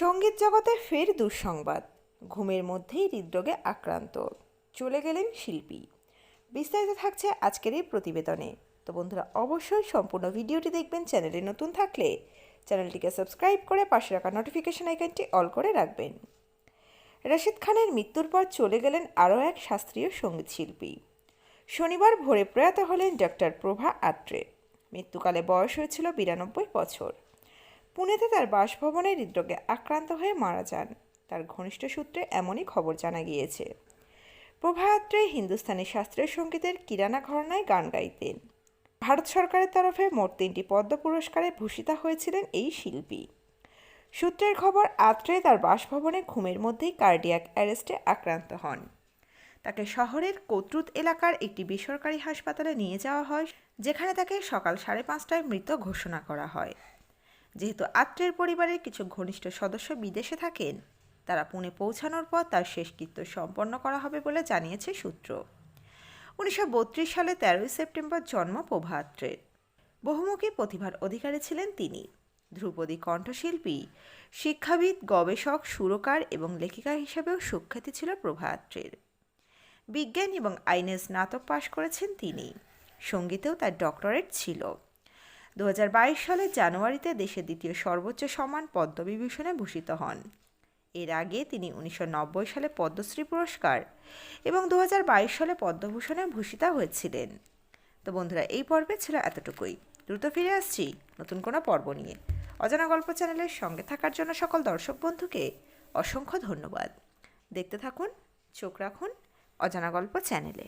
সংগীত জগতে ফের দুঃসংবাদ। ঘুমের মধ্যেই হৃদরোগে আক্রান্ত। চলে গেলেন শিল্পী। বিস্তারিত থাকছে আজকের এই প্রতিবেদনে। তো বন্ধুরা, অবশ্যই সম্পূর্ণ ভিডিওটি দেখবেন, চ্যানেলে নতুন থাকলে চ্যানেলটিকে সাবস্ক্রাইব করে পাশে রাখা নোটিফিকেশন আইকনটি অল করে রাখবেন। রশিদ খানের মৃত্যুর পর চলে গেলেন আরও এক শাস্ত্রীয় সংগীত শিল্পী। শনিবার ভোরে প্রয়াত হলেন ডক্টর প্রভা আত্রে। মৃত্যুকালে বয়স হয়েছিল বিরানব্বই বছর। পুনেতে তার বাসভবনে হৃদরোগে আক্রান্ত হয়ে মারা যান। তার ঘনিষ্ঠ সূত্রে এমনই খবর জানা গিয়েছে। প্রভা আত্রে হিন্দুস্তানি শাস্ত্রীয় সঙ্গীতের কিরানা ঘরনায় গান গাইতেন। ভারত সরকারের তরফে মোট তিনটি পদ্ম পুরস্কারে ভূষিতা হয়েছিলেন এই শিল্পী। সূত্রের খবর, আত্রে তার বাসভবনে ঘুমের মধ্যেই কার্ডিয়াক অ্যারেস্টে আক্রান্ত হন। তাকে শহরের কোতরুত এলাকার একটি বেসরকারি হাসপাতালে নিয়ে যাওয়া হয়, যেখানে তাকে সকাল সাড়ে পাঁচটায় মৃত ঘোষণা করা হয়। যেহেতু আত্রের পরিবারের কিছু ঘনিষ্ঠ সদস্য বিদেশে থাকেন, তারা পুনে পৌঁছানোর পর তার শেষকৃত্য সম্পন্ন করা হবে বলে জানিয়েছে সূত্র। উনিশশো বত্রিশ সালে তেরোই সেপ্টেম্বর জন্ম প্রভা আত্রের। বহুমুখী প্রতিভার অধিকারী ছিলেন তিনি। ধ্রুপদী কণ্ঠশিল্পী, শিক্ষাবিদ, গবেষক, সুরকার এবং লেখিকা হিসেবেও সুখ্যাতি ছিল প্রভা আত্রের। বিজ্ঞান এবং আইনে স্নাতক পাশ করেছেন তিনি। সঙ্গীতেও তার ডক্টরেট ছিল। দু হাজার বাইশ সালে জানুয়ারিতে দেশের দ্বিতীয় সর্বোচ্চ সম্মান পদ্মবিভূষণে ভূষিত হন। এর আগে তিনি উনিশশো নব্বই সালে পদ্মশ্রী পুরস্কার এবং দু হাজার বাইশ সালে পদ্মভূষণে ভূষিতা হয়েছিলেন। তো বন্ধুরা, এই পর্বে ছিল এতটুকুই। দ্রুত ফিরে আসছি নতুন কোনো পর্ব নিয়ে। অজানা গল্প চ্যানেলের সঙ্গে থাকার জন্য সকল দর্শক বন্ধুকে অসংখ্য ধন্যবাদ। দেখতে থাকুন, চোখ রাখুন অজানা গল্প চ্যানেলে।